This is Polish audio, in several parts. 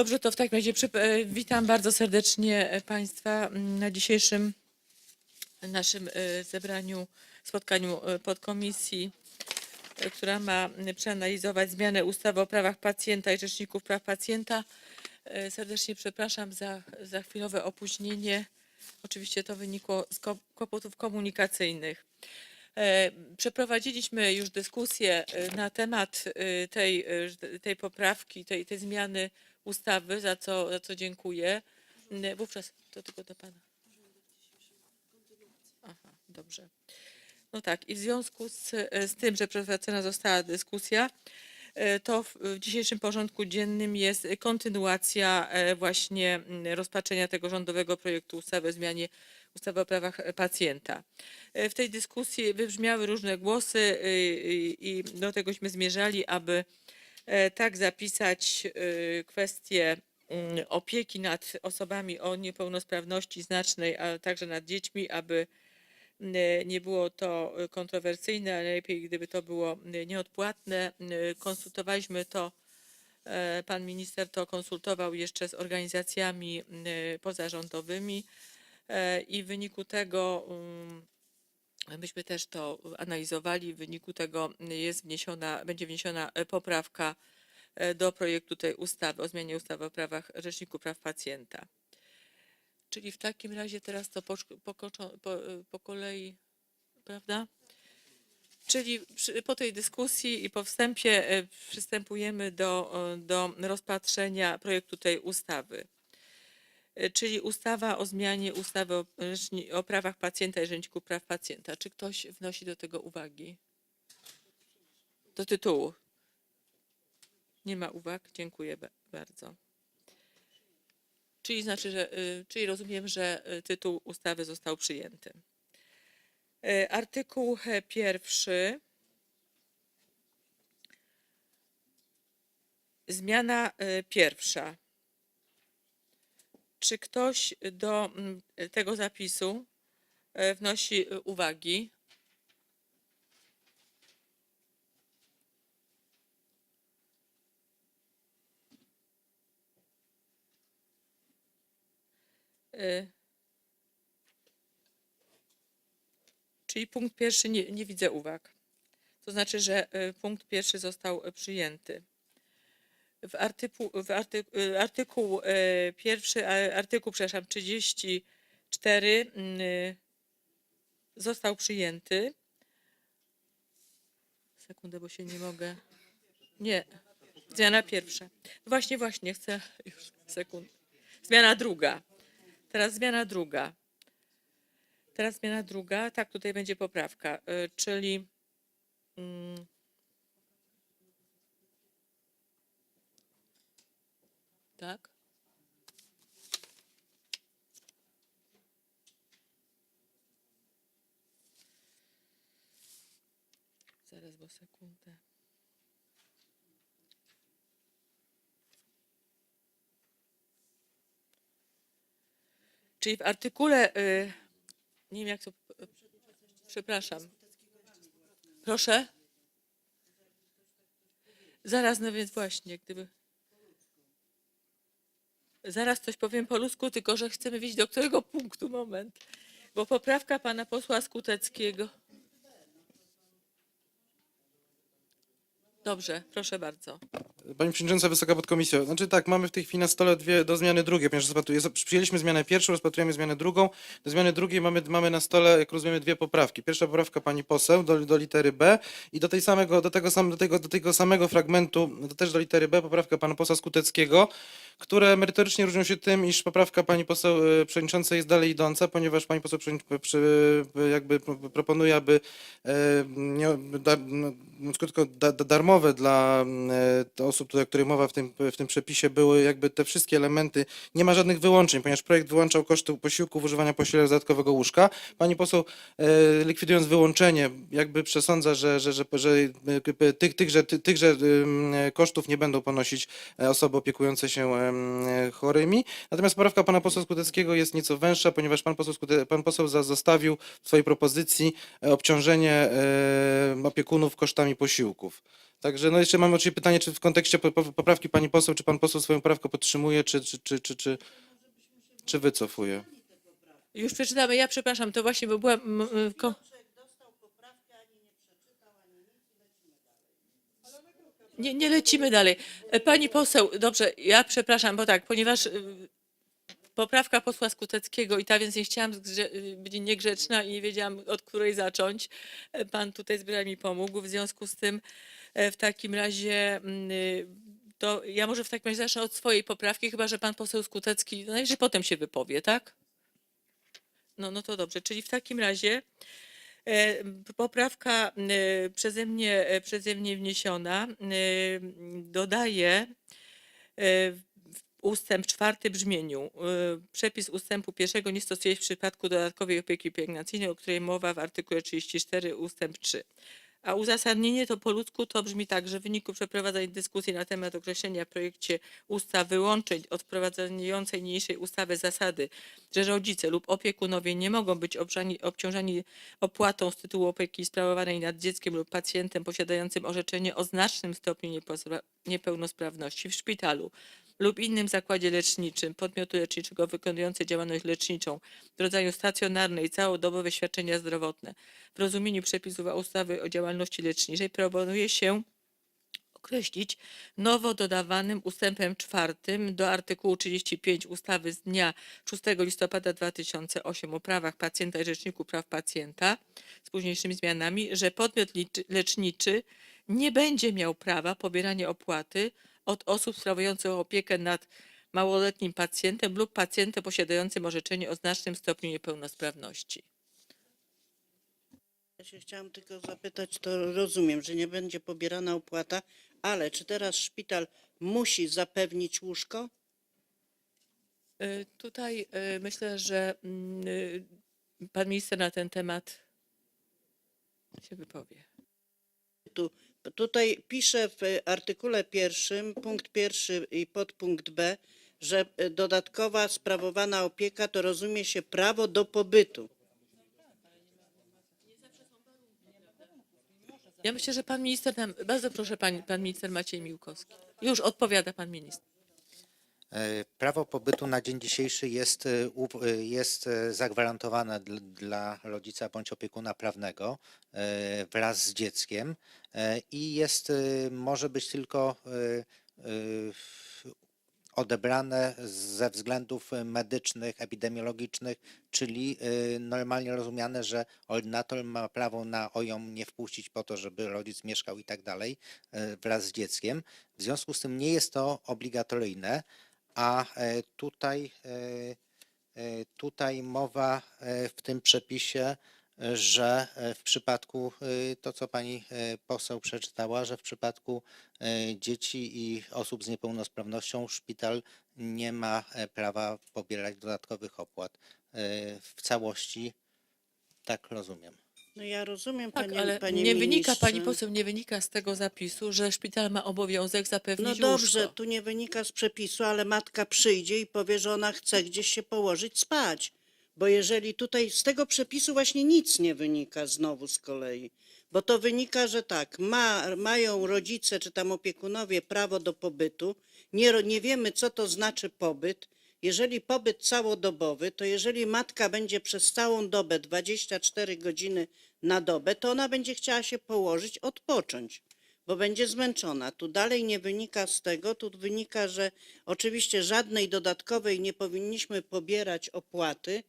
Dobrze, to w takim razie e, witam bardzo serdecznie e, Państwa na dzisiejszym naszym e, zebraniu, spotkaniu podkomisji, która ma przeanalizować zmianę ustawy o prawach pacjenta i rzeczników praw pacjenta. Serdecznie przepraszam za, za chwilowe opóźnienie. Oczywiście to wynikło z kłopotów komunikacyjnych. E, Przeprowadziliśmy już dyskusję e, na temat e, tej, tej poprawki, tej, tej zmiany ustawy, za co, za co dziękuję. Wówczas to tylko do Pana. Aha, dobrze. No tak, i w związku z, z tym, że przeprowadzona została dyskusja, to w, dzisiejszym porządku dziennym jest kontynuacja właśnie mm, rozpatrzenia tego rządowego projektu ustawy o zmianie ustawy o prawach e, pacjenta. E, W tej dyskusji wybrzmiały różne głosy y, y, i do tegośmy zmierzali, aby e, tak zapisać y, kwestię mm, opieki nad osobami o niepełnosprawności znacznej, a także nad dziećmi, aby n- nie było to kontrowersyjne, ale lepiej gdyby to było y, nieodpłatne. Konsultowaliśmy to, pan minister to konsultował jeszcze z organizacjami pozarządowymi i w wyniku tego um, myśmy też to analizowali. W wyniku tego jest wniesiona, będzie wniesiona e, poprawka e, do projektu tej ustawy o zmianie ustawy o prawach Rzeczniku Praw Pacjenta. Czyli w takim razie teraz to po, po, po, e, kolei, prawda? Czyli po tej dyskusji i po wstępie e, przystępujemy do, e, do rozpatrzenia projektu tej ustawy. E, Czyli ustawa o zmianie ustawy o, rzeczni- o prawach pacjenta i rzeczniku praw pacjenta. Czy ktoś wnosi do tego uwagi? Do tytułu. Nie ma uwag? Dziękuję ba- bardzo. Czyli znaczy, że, y, czyli rozumiem, że y, tytuł ustawy został przyjęty. Y, Artykuł e, pierwszy. Zmiana y, pierwsza. Czy ktoś do mm, tego zapisu e, wnosi y, uwagi? Y, Czyli punkt pierwszy nie, nie widzę uwag. To znaczy, że punkt pierwszy został przyjęty. W artykuł, w arty, y, artykuł y, pierwszy, artykuł, przepraszam, 34 y, został przyjęty. Sekundę, bo się nie mogę. Nie. Zmiana pierwsza. Właśnie, właśnie, chcę. Już, sekund. Zmiana druga. Teraz zmiana druga. Teraz zmiana druga. Tak, tutaj będzie poprawka, y, czyli. mm, Tak? Zaraz, bo sekundę. Czyli w artykule, y, nie wiem jak to, przepraszam. Proszę? Zaraz, no więc właśnie, gdyby... Zaraz coś powiem po ludzku, tylko że chcemy wiedzieć do którego punktu, moment. Bo poprawka pana posła Skuteckiego. Dobrze, proszę bardzo. Pani Przewodnicząca, Wysoka Podkomisjo. Znaczy tak, mamy w tej chwili na stole dwie do zmiany drugie, ponieważ przyjęliśmy zmianę pierwszą, rozpatrujemy zmianę drugą. Do zmiany drugiej mamy, mamy na stole, jak rozumiemy, dwie poprawki. Pierwsza poprawka pani poseł do, do litery B i do, tej samego, do, tego sam, do, tego, do tego samego fragmentu, do, też do litery B, poprawka pana posła Skuteckiego, które merytorycznie różnią się tym, iż poprawka pani poseł e, przewodniczącej jest dalej idąca, ponieważ pani poseł przewodnic- przy, jakby pro- proponuje, aby e, nie, da, no, krótko, da, da, darmowe dla e, te osób, o których mowa w tym, w tym przepisie, były jakby te wszystkie elementy. Nie ma żadnych wyłączeń, ponieważ projekt wyłączał koszty posiłków, używania posiłku dodatkowego łóżka. Pani poseł, e, likwidując wyłączenie, jakby przesądza, że, że, że, że e, tych, tychże, ty- tychże kosztów nie będą ponosić e, osoby opiekujące się e, chorymi. Natomiast poprawka pana posła Skuteckiego jest nieco węższa, ponieważ pan poseł, pan poseł zostawił w swojej propozycji e, obciążenie e, opiekunów kosztami posiłków. Także no jeszcze mam oczywiście pytanie, czy w kontekście po- po- poprawki pani poseł, czy pan poseł swoją poprawkę podtrzymuje, czy, czy, czy, czy, czy, czy wycofuje? Już przeczytamy. Ja przepraszam, to właśnie, bo była... m, m, ko- Nie, nie lecimy dalej. E, Pani poseł, dobrze, ja przepraszam, bo tak, ponieważ y, poprawka posła Skuteckiego i ta, więc nie chciałam y, być niegrzeczna i nie wiedziałam, od której zacząć. E, Pan tutaj zbiera mi pomógł. W związku z tym e, w takim razie mm, y, to ja może w takim razie zacznę od swojej poprawki, chyba że pan poseł Skutecki no potem się wypowie, tak? No, no to dobrze, czyli w takim razie e, poprawka przeze mnie, przeze mnie wniesiona dodaje ustęp czwarty brzmieniu. e, Przepis ustępu pierwszego nie stosuje się w przypadku dodatkowej opieki pielęgnacyjnej, o której mowa w artykule 34 ustęp 3. A uzasadnienie to po ludzku to brzmi tak, że w wyniku przeprowadzonej dyskusji na temat określenia w projekcie ustaw wyłączeń od wprowadzającej niniejszej ustawy zasady, że rodzice lub opiekunowie nie mogą być obrzani, obciążani opłatą z tytułu opieki sprawowanej nad dzieckiem lub pacjentem posiadającym orzeczenie o znacznym stopniu niepełnosprawności w szpitalu lub innym zakładzie leczniczym podmiotu leczniczego wykonujący działalność leczniczą w rodzaju stacjonarnej całodobowe świadczenia zdrowotne. W rozumieniu przepisów ustawy o działalności leczniczej proponuje się określić nowo dodawanym ustępem czwartym do artykułu 35 ustawy z dnia 6 listopada 2008 o prawach pacjenta i Rzeczniku Praw Pacjenta z późniejszymi zmianami, że podmiot leczniczy nie będzie miał prawa pobierania opłaty od osób sprawujących opiekę nad małoletnim pacjentem lub pacjentem posiadającym orzeczenie o znacznym stopniu niepełnosprawności. Ja się chciałam tylko zapytać, to rozumiem, że nie będzie pobierana opłata, ale czy teraz szpital musi zapewnić łóżko? Y, Tutaj y, myślę, że mm, y, pan minister na ten temat się wypowie. Tu, tutaj pisze w artykule pierwszym, punkt pierwszy i podpunkt B, że e, dodatkowa sprawowana opieka to rozumie się prawo do pobytu. Ja myślę, że pan minister bardzo proszę pan, pan minister Maciej Miłkowski. Już odpowiada pan minister. E, Prawo pobytu na dzień dzisiejszy jest, e, e, jest zagwarantowane dl- dla rodzica bądź opiekuna prawnego wraz z dzieckiem i jest, może być tylko odebrane ze względów medycznych, epidemiologicznych, czyli normalnie rozumiane, że ordynator ma prawo na OJOM nie wpuścić po to, żeby rodzic mieszkał i tak dalej wraz z dzieckiem. W związku z tym nie jest to obligatoryjne, a e, tutaj, e, e, tutaj mowa w tym przepisie, że w przypadku, to co pani poseł przeczytała, że w przypadku dzieci i osób z niepełnosprawnością szpital nie ma prawa pobierać dodatkowych opłat. W całości tak rozumiem. No ja rozumiem, Tak, panie, ale panie nie wynika, pani ministrze. poseł, nie wynika z tego zapisu, że szpital ma obowiązek zapewnić No dobrze, łóżko. tu nie wynika z przepisu, ale matka przyjdzie i powie, że ona chce gdzieś się położyć spać. Bo jeżeli tutaj z tego przepisu właśnie nic nie wynika znowu z kolei, bo to wynika, że tak, ma, mają rodzice czy tam opiekunowie prawo do pobytu, nie, nie wiemy co to znaczy pobyt. Jeżeli pobyt całodobowy, to jeżeli matka będzie przez całą dobę 24 godziny na dobę, to ona będzie chciała się położyć, odpocząć bo będzie zmęczona. Tu dalej nie wynika z tego, tu wynika, że oczywiście żadnej dodatkowej nie powinniśmy pobierać opłaty.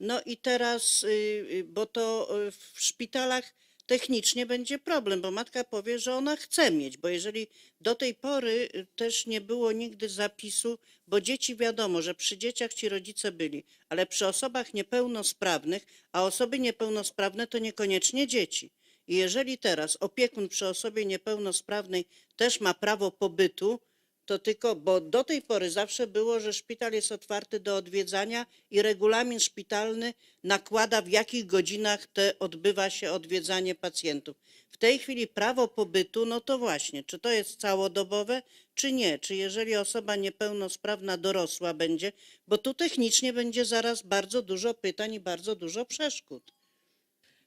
No i teraz, y, y, bo to y, w szpitalach technicznie będzie problem, bo matka powie, że ona chce mieć, bo jeżeli do tej pory y, też nie było nigdy zapisu, bo dzieci wiadomo, że przy dzieciach ci rodzice byli, ale przy osobach niepełnosprawnych, a osoby niepełnosprawne to niekoniecznie dzieci. I jeżeli teraz opiekun przy osobie niepełnosprawnej też ma prawo pobytu, to tylko, bo do tej pory zawsze było, że szpital jest otwarty do odwiedzania i regulamin szpitalny nakłada, w jakich godzinach te odbywa się odwiedzanie pacjentów. W tej chwili prawo pobytu, no to właśnie, czy to jest całodobowe, czy nie? Czy jeżeli osoba niepełnosprawna dorosła będzie, bo tu technicznie będzie zaraz bardzo dużo pytań i bardzo dużo przeszkód.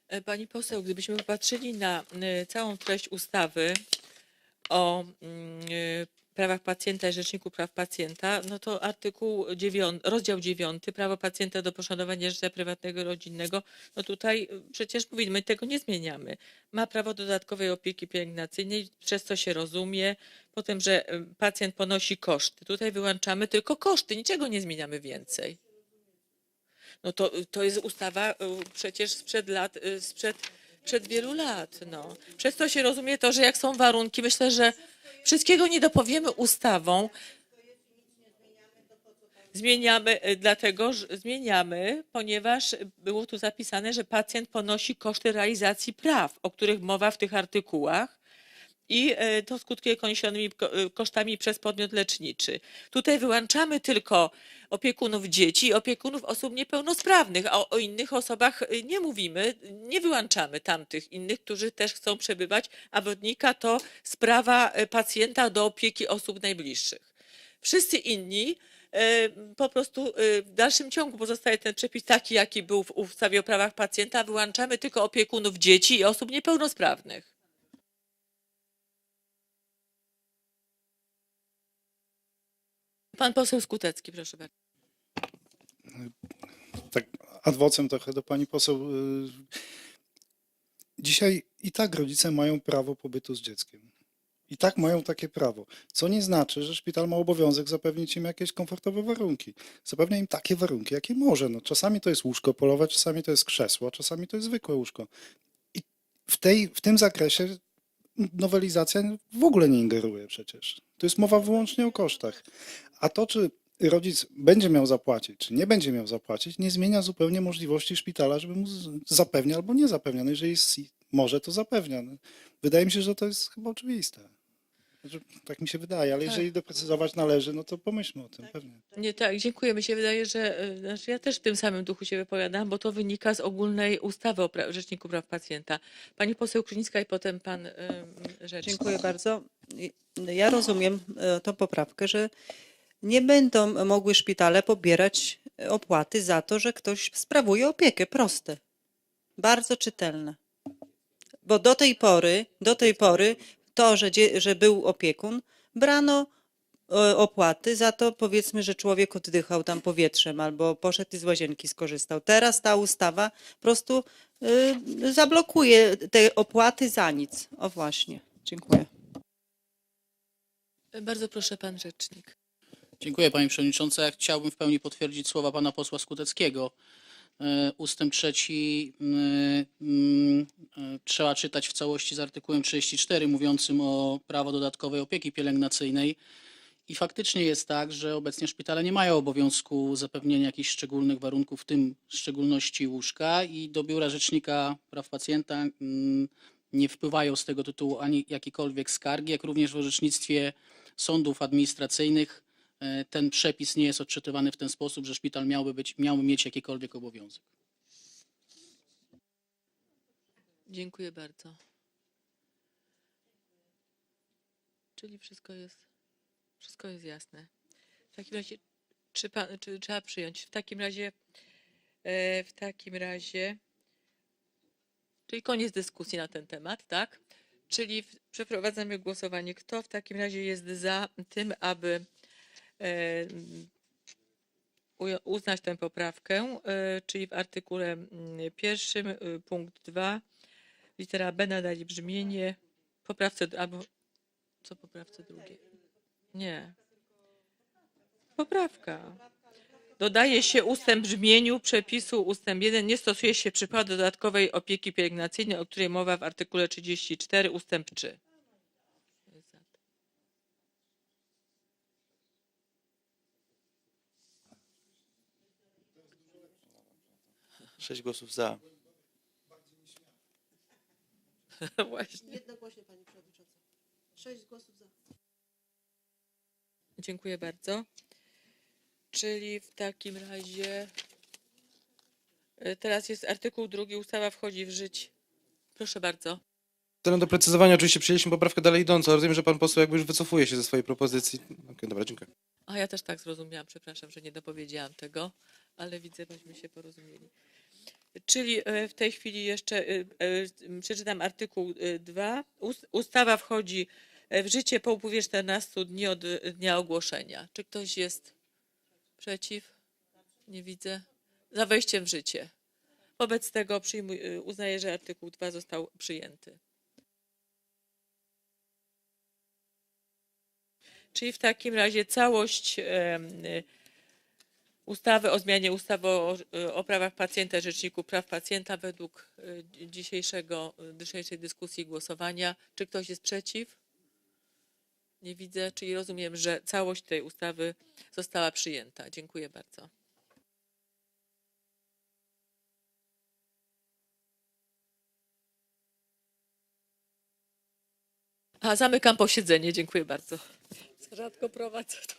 E, Pani poseł, gdybyśmy popatrzyli na e, całą treść ustawy, o mm, y, prawach pacjenta i Rzeczniku Praw Pacjenta, no to artykuł 9, rozdział 9, prawo pacjenta do poszanowania życia prywatnego i rodzinnego, no tutaj y, przecież mówimy, my tego nie zmieniamy. Ma prawo dodatkowej opieki pielęgnacyjnej, przez co się rozumie, potem, że y, pacjent ponosi koszty. Tutaj wyłączamy tylko koszty, niczego nie zmieniamy więcej. No to, to jest ustawa y, przecież sprzed lat, y, sprzed, sprzed wielu lat. No. Przez to się rozumie to, że jak są warunki, myślę, że wszystkiego nie dopowiemy ustawą. Zmieniamy, y, dlatego że zmieniamy, ponieważ było tu zapisane, że pacjent ponosi koszty realizacji praw, o których mowa w tych artykułach i e, to skutkuje poniesionymi e, kosztami przez podmiot leczniczy. Tutaj wyłączamy tylko opiekunów dzieci opiekunów osób niepełnosprawnych, a o, innych osobach e, nie mówimy, nie wyłączamy tamtych innych, którzy też chcą przebywać, a wynika to sprawa pacjenta do opieki osób najbliższych. Wszyscy inni po prostu w dalszym ciągu pozostaje ten przepis taki, jaki był w ustawie o prawach pacjenta. Wyłączamy tylko opiekunów dzieci i osób niepełnosprawnych. Pan poseł Skutecki, proszę bardzo. tak adwocem trochę do pani poseł. y, Dzisiaj i tak rodzice mają prawo pobytu z dzieckiem. I tak mają takie prawo. Co nie znaczy, że szpital ma obowiązek zapewnić im jakieś komfortowe warunki. Zapewnia im takie warunki, jakie może. No, czasami to jest łóżko polowe, czasami to jest krzesło, czasami to jest zwykłe łóżko. I w, tej, w tym zakresie nowelizacja w ogóle nie ingeruje przecież. To jest mowa wyłącznie o kosztach. A to, czy rodzic będzie miał zapłacić, czy nie będzie miał zapłacić, nie zmienia zupełnie możliwości szpitala, żeby mu zapewnia albo nie zapewnia. No jeżeli jest, może, to zapewnia. No, wydaje mi się, że to jest chyba oczywiste. Znaczy, tak mi się wydaje, ale Tak. jeżeli doprecyzować należy, no to pomyślmy o tym pewnie. Nie tak, dziękuję. Mi się wydaje, że e, znaczy ja też w tym samym duchu się wypowiadam, bo to wynika z ogólnej ustawy o pra- Rzeczniku Praw Pacjenta. Pani poseł Krynicka i potem pan ym, rzecznik. Dziękuję bardzo. I- Ja rozumiem e, tą poprawkę, że nie będą mogły szpitale pobierać e, opłaty za to, że ktoś sprawuje opiekę. Proste. Bardzo czytelne. Bo do tej pory, do tej pory to, że, że był opiekun, brano e, opłaty za to, powiedzmy, że człowiek oddychał tam powietrzem albo poszedł i z łazienki skorzystał. Teraz ta ustawa po prostu y, zablokuje te opłaty za nic. O właśnie. Dziękuję. Bardzo proszę pan rzecznik. Dziękuję Pani Przewodnicząca. Ja chciałbym w pełni potwierdzić słowa Pana posła Skuteckiego. E, Ustęp trzeci mm, mm, e, trzeba czytać w całości z artykułem 34 mówiącym o prawo dodatkowej opieki pielęgnacyjnej. I faktycznie jest tak, że obecnie szpitale nie mają obowiązku zapewnienia jakichś szczególnych warunków, w tym w szczególności łóżka. I do Biura Rzecznika Praw Pacjenta mm, nie wpływają z tego tytułu ani jakiekolwiek skargi, jak również w orzecznictwie sądów administracyjnych ten przepis nie jest odczytywany w ten sposób, że szpital miałby, być, miałby mieć jakikolwiek obowiązek. Dziękuję bardzo. Czyli wszystko jest, wszystko jest jasne. W takim razie, czy, pan, czy trzeba przyjąć? W takim razie, e, w takim razie, czyli koniec dyskusji na ten temat, tak? Czyli przeprowadzamy głosowanie. Kto w takim razie jest za tym, aby e, uznać tę poprawkę, e, czyli w artykule pierwszym, e, punkt 2, litera B nadali brzmienie, poprawce, albo co poprawce drugiej? Nie. Poprawka. Dodaje się ustęp brzmieniu przepisu ustęp 1 nie stosuje się w przypadku dodatkowej opieki pielęgnacyjnej, o której mowa w artykule 34 ustęp 3. Sześć głosów za. Właśnie. Jednogłośnie, pani przewodnicząca. Sześć głosów za. Dziękuję bardzo. Czyli w takim razie e, teraz jest artykuł drugi, ustawa wchodzi w życie. Proszę bardzo. Celem doprecyzowania oczywiście przyjęliśmy poprawkę dalej idącą. Rozumiem, że pan poseł jakby już wycofuje się ze swojej propozycji. Okej, dobra, dziękuję. A ja też tak zrozumiałam, przepraszam, że nie dopowiedziałam tego, ale widzę, byśmy się porozumieli. Czyli e, w tej chwili jeszcze e, e, przeczytam artykuł 2. Ustawa wchodzi w życie po upływie 14 dni od dnia ogłoszenia. Czy ktoś jest przeciw? Nie widzę. Za wejściem w życie. Wobec tego uznaję, że artykuł 2 został przyjęty. Czyli w takim razie całość em, y, ustawy o zmianie ustawy o, o prawach pacjenta, Rzeczniku Praw Pacjenta według y, dzisiejszego, dzisiejszej dyskusji i głosowania. Czy ktoś jest przeciw? Nie widzę, czyli rozumiem, że całość tej ustawy została przyjęta. Dziękuję bardzo. A zamykam posiedzenie. Dziękuję bardzo. Rzadko prowadzę to.